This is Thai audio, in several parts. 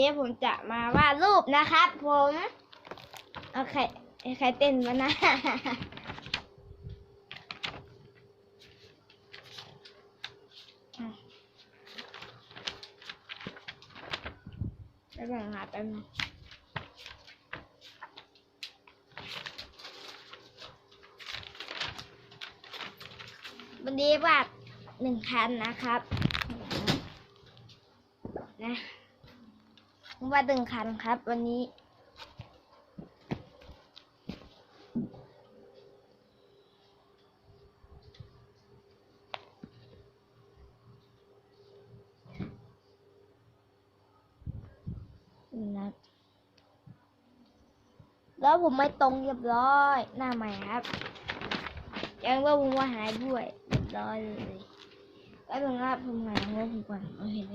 นี้ผมจะมาวาดรูปนะครับ ผมเอาใครใครเต้นมานะแป๊บนึงครับแป๊บนึงวันนี้วาดหนึ่งพันนะครับ นะ วาดหนึ่งคันครับ วันนี้ นะ แล้วผมไม่ตรงเรียบร้อย หน้าใหม่ครับ ยังว่าผมว่าหายด้วยเรียบร้อยเลยแล้วผมว่าผมหายว่าผมก่อนเอเห็นไหม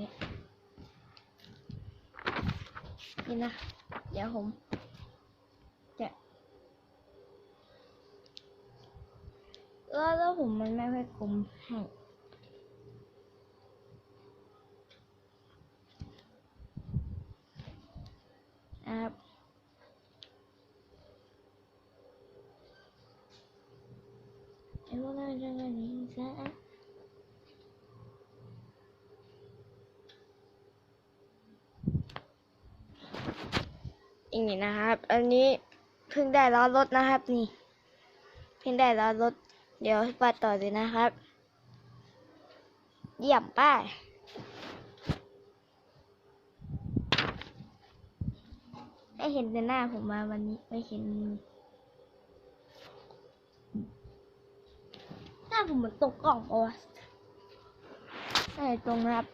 นี่นะ เดี๋ยวผม จะเออแล้วผมมันไม่ค่อยคมให้นะครับไอ้พวกนั้นจะกันนี้ซะ อย่างนี้นะครับ อันนี้เพิ่งได้ล้อรถนะครับนี่ เพิ่งได้ล้อรถ เดี๋ยวปัดต่อเลยนะครับ เยี่ยมป้ายให้เห็นแต่หน้าผมมาวันนี้ไม่เห็นหน้าผมเหมือนตกกล่องปะวะใช่ตรงนะครับ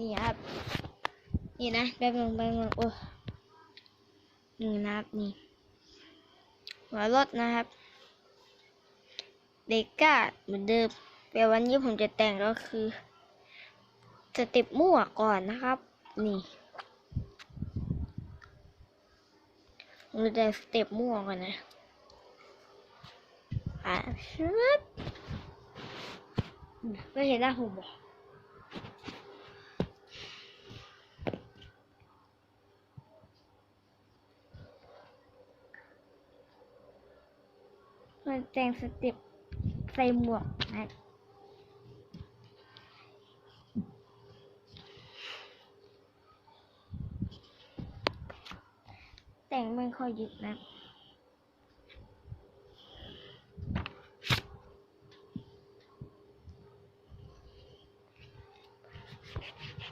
นี่ครับ นี่นะแป๊บนึงแป๊บนึงโอ้นี่นะครับนี่หัวรถนะครับ เด็กก้าเหมือนเดิมแต่วันนี้ผมจะแต่งก็คือสเต็ปมั่วก่อนนะครับ นี่ผมจะแต่งสเต็ปมั่วก่อนนะอะชึบไม่เห็นหน้าผมบอก แต่งสเต็ปใส่หมวกนะแต่งไม่ค่อยเยอะนะ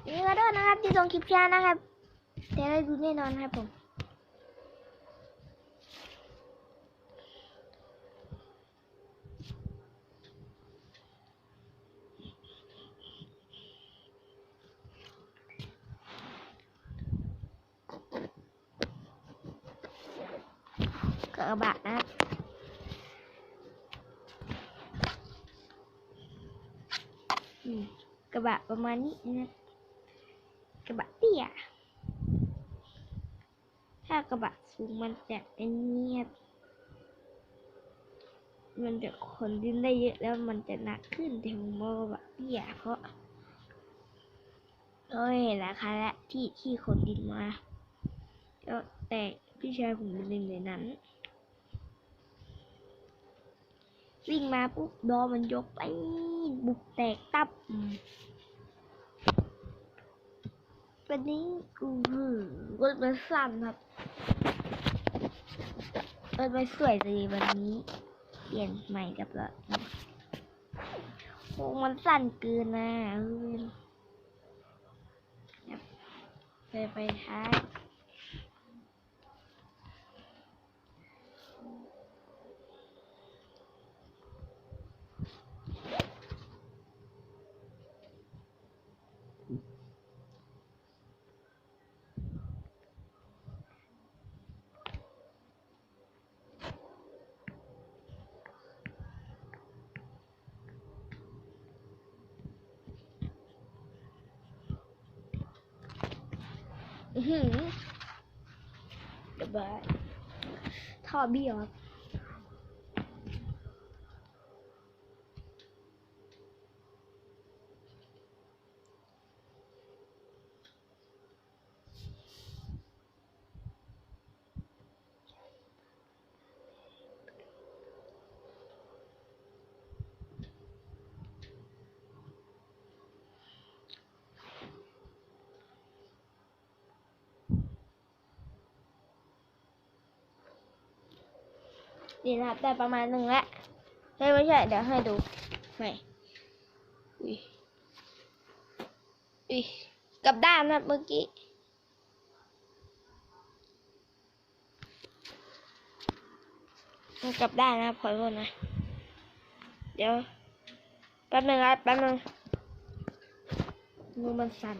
นี่ก็ด้วยนะครับที่ส่งคลิปช้านะครับ แต่ได้ดูแน่นอนครับผม กระบะนะกระบะประมาณนี้นะกระบะเตี้ยถ้ากระบะสูงมันจะไอ้เนียบมันจะขนดินได้เยอะแล้วมันจะหนักขึ้นแต่ผมว่ากระบะเตี้ยเพราะเราเห็นราคาและที่ที่ขนดินมาแล้วแต่พี่ชายผมเป็นหนึ่งในนั้น วิ่งมาปุ๊บดอมันยกไปบุกแตกตับวันนี้อือหือรถมันสั้นครับรถมันสวยดีวันนี้ เปลี่ยนใหม่กับรถโอ้มันสั้นเกินนะไปไปท้าย หือเดี๋ยวบายท่อเบี้ยวครับ นี่นะครับ ได้ประมาณหนึ่งแล้วไม่ไม่ใช่ เดี๋ยวให้ดูใหม่อุ้ยอุ้ยกับด้านนะเมื่อกี้กลับด้านนะครับขอโทษนะ เดี๋ยว แป๊บนึงครับแป๊บนึงมือมันสั่น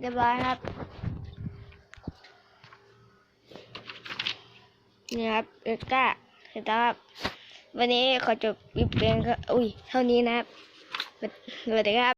เรียบร้อยครับ นี่ครับเอกก้าเห็นครับ วันนี้ขอจบคลิปเพียงแค่อุ้ย เท่านี้นะครับสวัสดีครับ